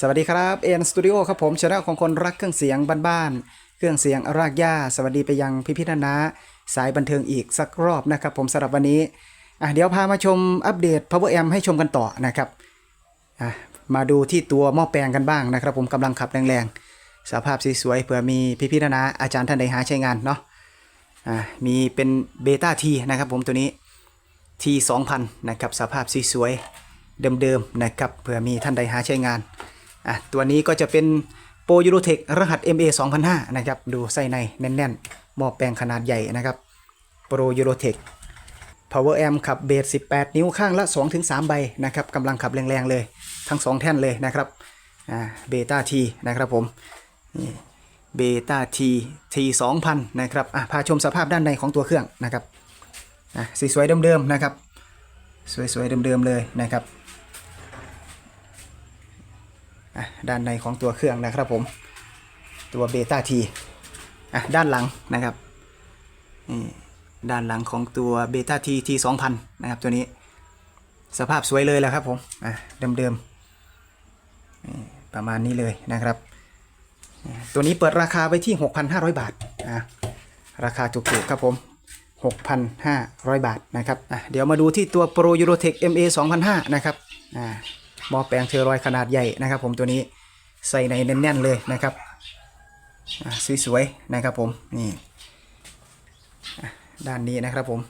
สวัสดีครับเอ็นสตูดิโอครับผมช anel ของคนรักเครื่องเสียงบ้านๆเครื่องเสียงรากหญ้า สวัสดีไปยังพิพิธนาสายบันเทิงอีกสักรอบนะครับ ผมสำหรับวันนี้เดี๋ยวพามาชมอัปเดต Power a m ให้ชมกันต่อนะครับมาดูที่ตัวหม้อแปลงกันบ้างนะครับ ผมกำลังขับแรงๆสภาพสวยๆเผื่อมีพิพิธนาอาจารย์ท่านใดหาใช้งานเนาะะมีเป็นเบต้าทีนะครับผมตัวนี้ที2000นะครับสภาพสวยๆ เดิมๆนะครับเผื่อมีท่านใดหาใช้งานอะตัวนี้ก็จะเป็นโปรยูโรเทครหัส MA 2005นะครับดูไส้ในแน่นๆหม้อแปลงขนาดใหญ่นะครับโปรยูโรเทค Power Amp ขับเบส 18 นิ้วข้างละ 2-3 ใบนะครับกำลังขับแรงๆเลย ทั้ง 2 แท่นเลยนะครับอ่าเบต้าทีนะครับผมนี่เบต้าทีที2000นนะครับอะพาชมสภาพด้านในของตัวเครื่องนะครับนะสวยๆเดิมๆนะครับ สวยๆเดิมๆเลยนะครับอะ ด้านในของตัวเครื่องนะครับผม ตัวเบต้าทีอะด้านหลังนะครับนี่ด้านหลังของตัวเบต้าทีทีสองพันนะครับตัวนี้สภาพสวยเลยแหละครับผมอะเดิมๆประมาณนี้เลยนะครับ ตัวนี้เปิดราคาไว้ที่ 6,500 บาทอะราคาถูกๆครับผม 6,500 บาทนะครับอะเดี๋ยวมาดูที่ตัว Pro Eurotech MA 2005นะครับอ่า หม้อแปลงเทอรอยขนาดใหญ่นะครับ ผมตัวนี้ใส่ในแน่นๆเลยนะครับสวยๆนะครับผมนี่ด้านนี้นะครับผม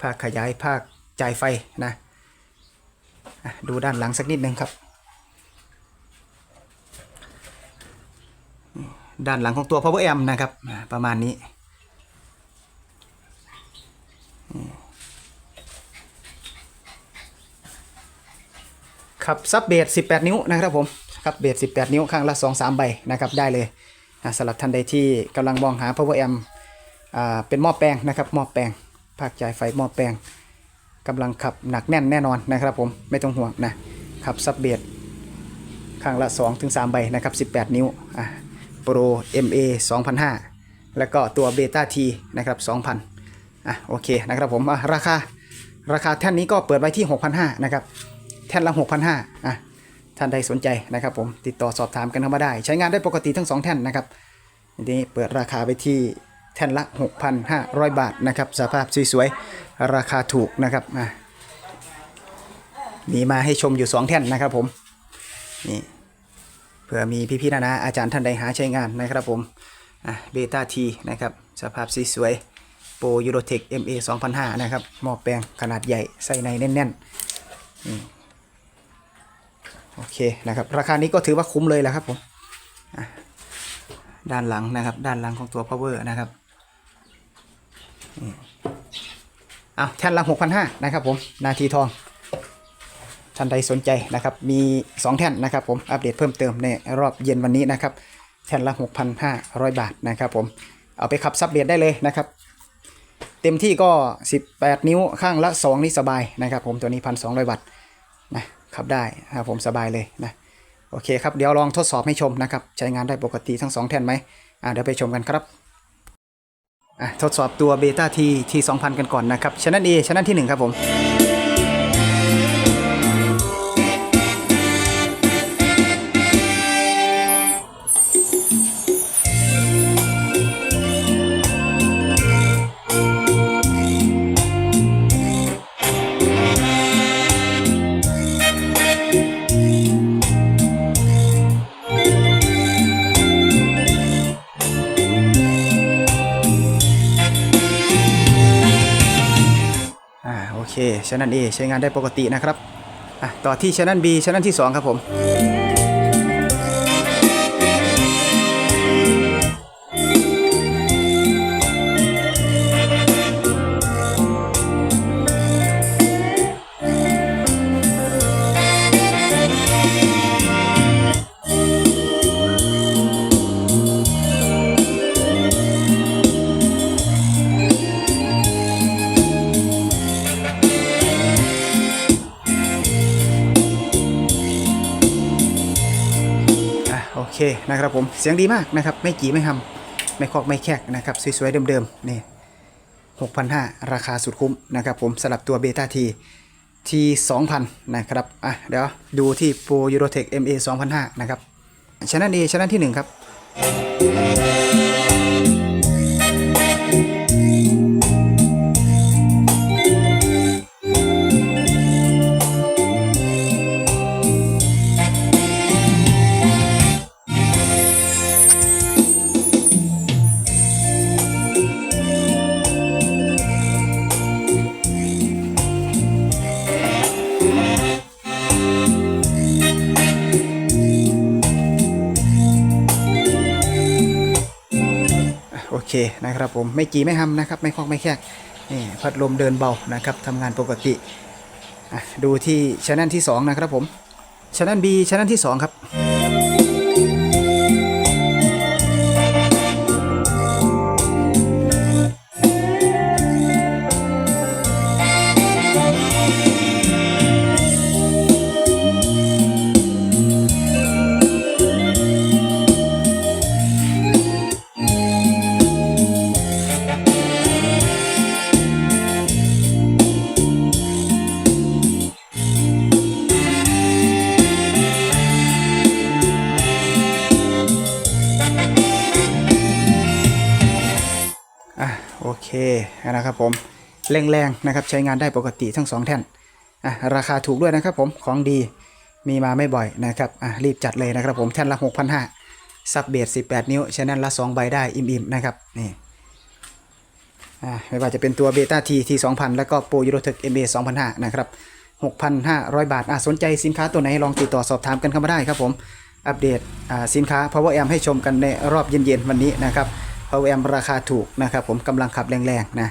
ภาคขยายภาคจ่ายไฟนะดูด้านหลังสักนิดนึงครับ ด้านหลังของตัว Power Amp นะครับประมาณนี้ ครับซับเบส18 นิ้วนะครับผมครับเบส18 นิ้วข้างละ 2-3 ใบนะครับได้เลยนะสำหรับท่านใดที่กำลังมองหา power amp อ่าเป็นหม้อแปลงนะครับหม้อแปลงภาคจ่ายไฟหม้อแปลงกำลังขับหนักแน่นแน่นอนนะครับผมไม่ต้องห่วงนะขับซับเบสข้างละ 2-3 ใบนะครับ18 นิ้วอะ Pro MA 2005 แล้วก็ตัว Beta T นะครับ2,000อะโอเคนะครับผมราคาราคาแท่นนี้ก็เปิดไว้ที่ 6,500นะครับ แท่นละ 6,500อะท่านใดสนใจนะครับผมติดต่อสอบถามกันเข้ามาได้ ใช้งานได้ปกติทั้ง 2 แท่นนะครับทีนี้เปิดราคาไปที่แท่นละ 6,500 บาทนะครับสภาพสวยๆราคาถูกนะครับอะมีมาให้ชมอยู่ 2 แท่นนะครับผมนี่เผื่อมีพี่ๆนะนะอาจารย์ท่านใดหาใช้งานนะครับผมอะเบต้าทีนะครับสภาพสวยๆโปรยูโรเทค MA 2005 นะครับ หม้อแปลงขนาดใหญ่ ใส่ในแน่นๆ โอเคนะครับ ราคานี้ก็ถือว่าคุ้มเลยแหละครับผมด้านหลังนะครับ ด้านหลังของตัว power นะครับนี่เอาแท่นละ6,500นห้านะครับผมนาทีทองท่านใดสนใจนะครับมี 2 แท่นนะครับผมอัปเดตเพิ่มเติมในรอบเย็นวันนี้นะครับแท่นละ 6,500 บาทนะครับผมเอาไปขับซับเบียดได้เลยนะครับ เต็มที่ก็ 18 นิ้วข้างละ 2 นี่สบายนะครับผมตัวนี้ 1,200วัตต์นะ ขับได้นะครับผมสบายเลยนะโอเคครับเดี๋ยวลองทดสอบให้ชมนะครับใช้งานได้ปกติทั้ง 2 แท่นไหมอ่าเดี๋ยวไปชมกันครับอะทดสอบตัวเบต้าทีที2000 กันก่อนนะครับชั้นนั้นเอชั้นนั้นที่ 1 ครับผม เคช anel A ใช้งานได้ปกตินะครับอะต่อที่ช anel B ช anel ที่ 2 ครับผม โอเคนะครับผมเสียงดีมากนะครับ ไม่กี่ไม่ทำไม่คอกไม่แคกนะครับ สวยๆเดิมๆนี่6,500ราคาสุดคุ้มนะครับผมสำหรับตัวเบต้าที T 2000นะครับอะเดี๋ยวดูที่ Pro Eurotech MA 2005นะครับชแนล A ชแนลที่1ครับ เคนะครับผมไม่กี่ไม่หำนะครับ ไม่คล้องไม่แคกนี่พัดลมเดินเบานะครับทำงานปกติดูที่ช anel ที่ 2 นะครับผมช anel B ช anel ที่ 2 ครับ โอเคนะครับผมแรงๆนะครับใช้งานได้ปกติทั้ง 2 แท่นอะราคาถูกด้วยนะครับผมของดีมีมาไม่บ่อยนะครับอะรีบจัดเลยนะครับผมแท่นละ6,500ซับเบส18 นิ้วชแนลละ 2 ใบได้อิ่มๆนะครับนี่อะไม่ว่าจะเป็นตัวเบต้าทีที2000 แล้วก็โปรยูโรเทคเอ็มเอ2005นะครับ6,500 บาทอะสนใจสินค้าตัวไหนลองติดต่อสอบถามกันเข้ามาได้ครับผมอัปเดตสินค้า Power Amp ให้ชมกันในรอบเย็นๆวันนี้นะครับ Power Amp ราคาถูกนะครับผมกำลังขับแรงๆนะ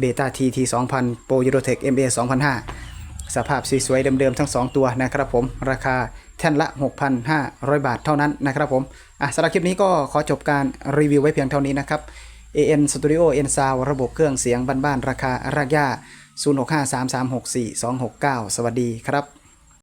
Beta TT 2000 Pro Eurotech MA 2005สภาพสวยๆเดิมๆทั้ง 2 ตัวนะครับผมราคาแท่นละ 6,500 บาทเท่านั้นนะครับผมอะสำหรับคลิปนี้ก็ขอจบการรีวิวไว้เพียงเท่านี้นะครับ AN Studio N Sound ระบบเครื่องเสียงบ้านๆราคารากย่า 0653364269 สวัสดีครับ